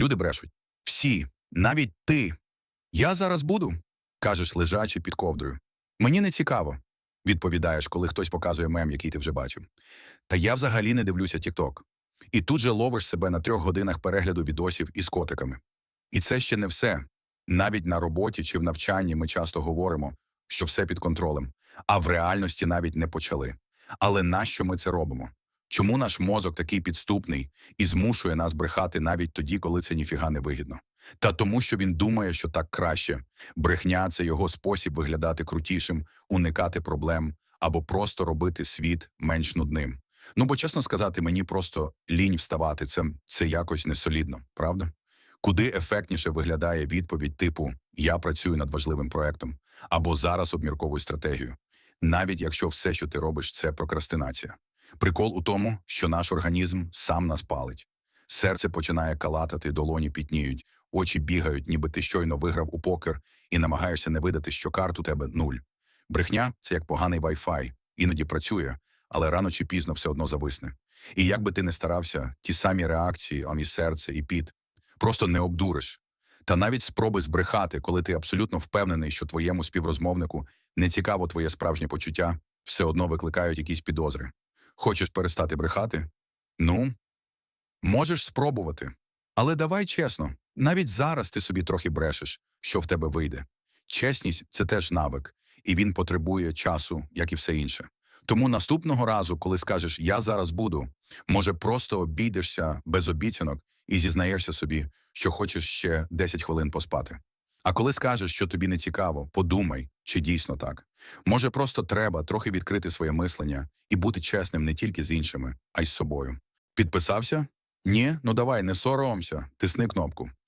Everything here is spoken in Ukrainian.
Люди брешуть. Всі, навіть ти. Я зараз буду, кажеш, лежачи під ковдрою. Мені не цікаво, відповідаєш, коли хтось показує мем, який ти вже бачив. Та я взагалі не дивлюся TikTok. І тут же ловиш себе на трьох годинах перегляду відосів із котиками. І це ще не все. Навіть на роботі чи в навчанні ми часто говоримо, що все під контролем, а в реальності навіть не почали. Але нащо ми це робимо? Чому наш мозок такий підступний і змушує нас брехати навіть тоді, коли це ніфіга не вигідно? Та тому, що він думає, що так краще. Брехня це його спосіб виглядати крутішим, уникати проблем або просто робити світ менш нудним. Ну бо чесно сказати, мені просто лінь вставати. Це, це якось не солідно, правда? Куди ефектніше виглядає відповідь типу Я працюю над важливим проектом або зараз обмірковую стратегію, навіть якщо все, що ти робиш, це прокрастинація. Прикол у тому, що наш організм сам нас палить. Серце починає калатати, долоні пітніють, очі бігають, ніби ти щойно виграв у покер і намагаєшся не видати, що карт у тебе нуль. Брехня це як поганий Wi-Fi. іноді працює, але рано чи пізно все одно зависне. І як би ти не старався, ті самі реакції, а і серце, і піт, просто не обдуриш. Та навіть спроби збрехати, коли ти абсолютно впевнений, що твоєму співрозмовнику не цікаво твоє справжнє почуття, все одно викликають якісь підозри. Хочеш перестати брехати? Ну, можеш спробувати. Але давай чесно, навіть зараз ти собі трохи брешеш, що в тебе вийде. Чесність це теж навик, і він потребує часу, як і все інше. Тому наступного разу, коли скажеш Я зараз буду, може, просто обійдешся без обіцянок і зізнаєшся собі, що хочеш ще 10 хвилин поспати. А коли скажеш, що тобі не цікаво, подумай, чи дійсно так. Може, просто треба трохи відкрити своє мислення і бути чесним не тільки з іншими, а й з собою. Підписався? Ні, ну давай, не соромся, тисни кнопку.